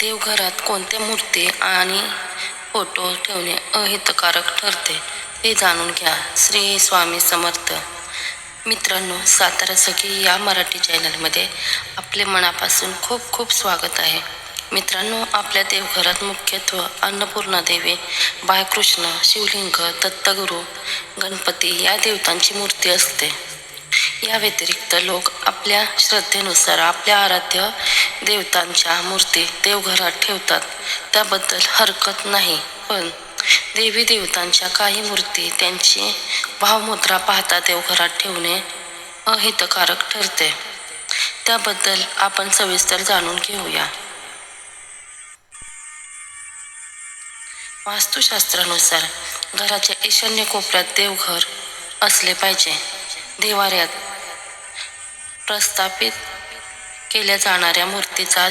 देवघरात कोणत्या मूर्ती आणि फोटो ठेवणे अहितकारक ठरते ते जाणून घ्या. श्री स्वामी समर्थ. मित्रांनो सातारा सखी या मराठी चॅनलमध्ये आपले मनापासून खूप खूप स्वागत आहे. मित्रांनो आपल्या देवघरात मुख्यत्व अन्नपूर्णा देवी बाळकृष्ण शिवलिंग दत्तगुरू गणपती या देवतांची मूर्ती असते. या व्यतिरिक्त लोक आपल्या श्रद्धेनुसार आपल्या आराध्य देवतांच्या मूर्ती देवघरात ठेवतात. त्याबद्दल हरकत नाही. पण देवी देवतांच्या काही मूर्ती त्यांची भावमुद्रा पाहता देवघरात ठेवणे अहितकारक ठरते. त्याबद्दल आपण सविस्तर जाणून घेऊया. वास्तुशास्त्रानुसार घराच्या ईशान्य कोपऱ्यात देवघर असले पाहिजे. देवाऱ्यात प्रस्थापित केल्या जाणाऱ्या मूर्तीचा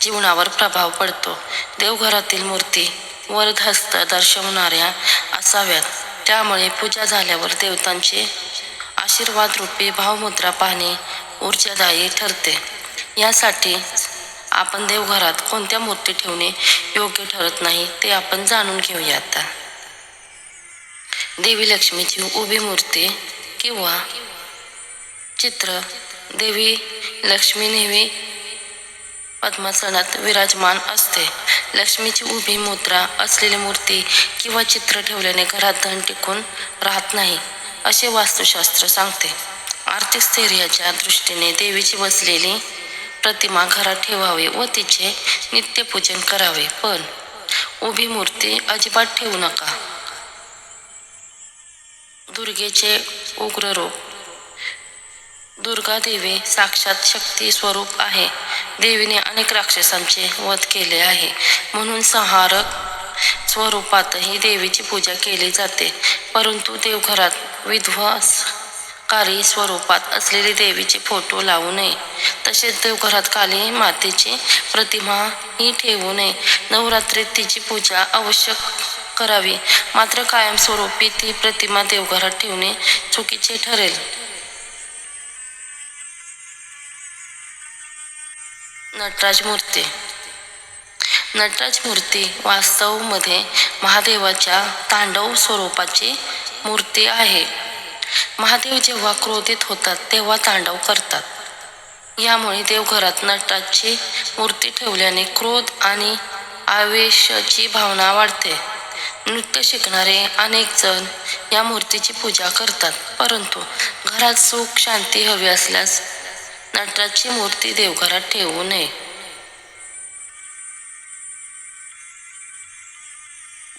जीवनावर प्रभाव पडतो. देवघरातील मूर्ती वरदहस्त दर्शवणाऱ्या असाव्यात. त्यामुळे पूजा झाल्यावर देवतांचे आशीर्वाद रूपी भावमुद्रा पाहणे ऊर्जादायी ठरते. यासाठी आपण देवघरात कोणत्या मूर्ती ठेवणे योग्य ठरत नाही ते आपण जाणून घेऊया आता. देवी लक्ष्मीची उभी मूर्ती किंवा चित्र. देवी लक्ष्मी नेहमी पद्मासनात विराजमान असते. लक्ष्मीची उभी मुद्रा असलेली मूर्ती किंवा चित्र ठेवल्याने घरात धन टिकून राहत नाही असे वास्तुशास्त्र सांगते. आर्थिक स्थैर्याच्या दृष्टीने देवीची बसलेली प्रतिमा घरात ठेवावी व तिचे नित्यपूजन करावे. पण उभी मूर्ती अजिबात ठेवू नका. दुर्गेचे उग्र रूप दुर्गा देवी साक्षात शक्ती स्वरूप आहे. देवीने अनेक राक्षसांचे वध केले आहे. म्हणून संहारक स्वरूपातही देवीची पूजा केली जाते. परंतु देवघरात विध्वसकारी स्वरूपात असलेले देवीचे फोटो लावू नये. तसेच देवघरात काली मातेची प्रतिमा ही ठेवू नये. नवरात्रीत तिची पूजा आवश्यक करावी. मात्र कायमस्वरूपी ती प्रतिमा देवघरात ठेवणे चुकीचे ठरेल. नटराज मूर्ती. नटराज मूर्ती वास्तवमध्ये महादेवाच्या तांडव स्वरूपाची मूर्ती आहे. महादेव जेव्हा क्रोधित होतात तेव्हा तांडव करतात. यामुळे देवघरात नटराजची मूर्ती ठेवल्याने क्रोध आणि आवेशाची भावना वाढते. नृत्य शिकणारे अनेक जण या मूर्तीची पूजा करतात परंतु घरात सुख शांती हवी असल्यास नटराजची मूर्ती देवघरात ठेवू नये.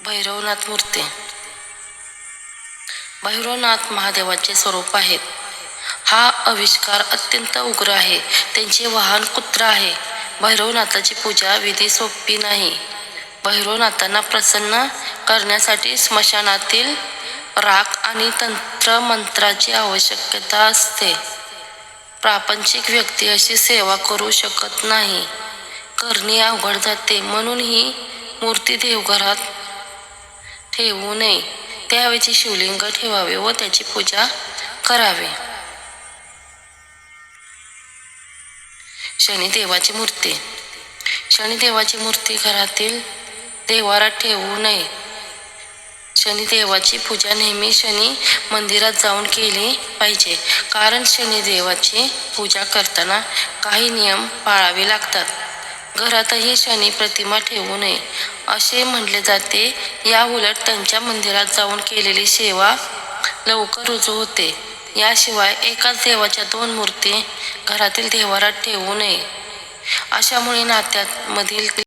भैरवनाथ मूर्ती. भैरवनाथ महादेवाचे स्वरूप आहेत. हा आविष्कार अत्यंत उग्र आहे. त्यांचे वाहन कुत्रा आहे. भैरवनाथाची पूजा विधी सोपी नाही. भैरवनाथांना प्रसन्न करण्यासाठी स्मशानातील राख आणि तंत्रमंत्राची आवश्यकता असते. प्रापंचिक व्यक्ती अशी सेवा करू शकत नाही. करणे अवघड जाते म्हणून ही मूर्ती देवघरात ठेवू नये. त्याऐवजी शिवलिंग ठेवावे व त्याची पूजा करावी. शनिदेवाची मूर्ती. शनिदेवाची मूर्ती घरातील देवारात ठेवू नये. शनिदेवाची पूजा नेहमी शनी मंदिरात जाऊन केली पाहिजे. कारण शनिदेवाची पूजा करताना काही नियम पाळावे लागतात. घरातही शनी प्रतिमा ठेवू नये असे म्हटले जाते. या उलट त्यांच्या मंदिरात जाऊन केलेली सेवा लवकर रुजू होते. याशिवाय एकाच देवाच्या दोन मूर्ती घरातील देवारात ठेवू नये. अशामुळे नात्यात मधील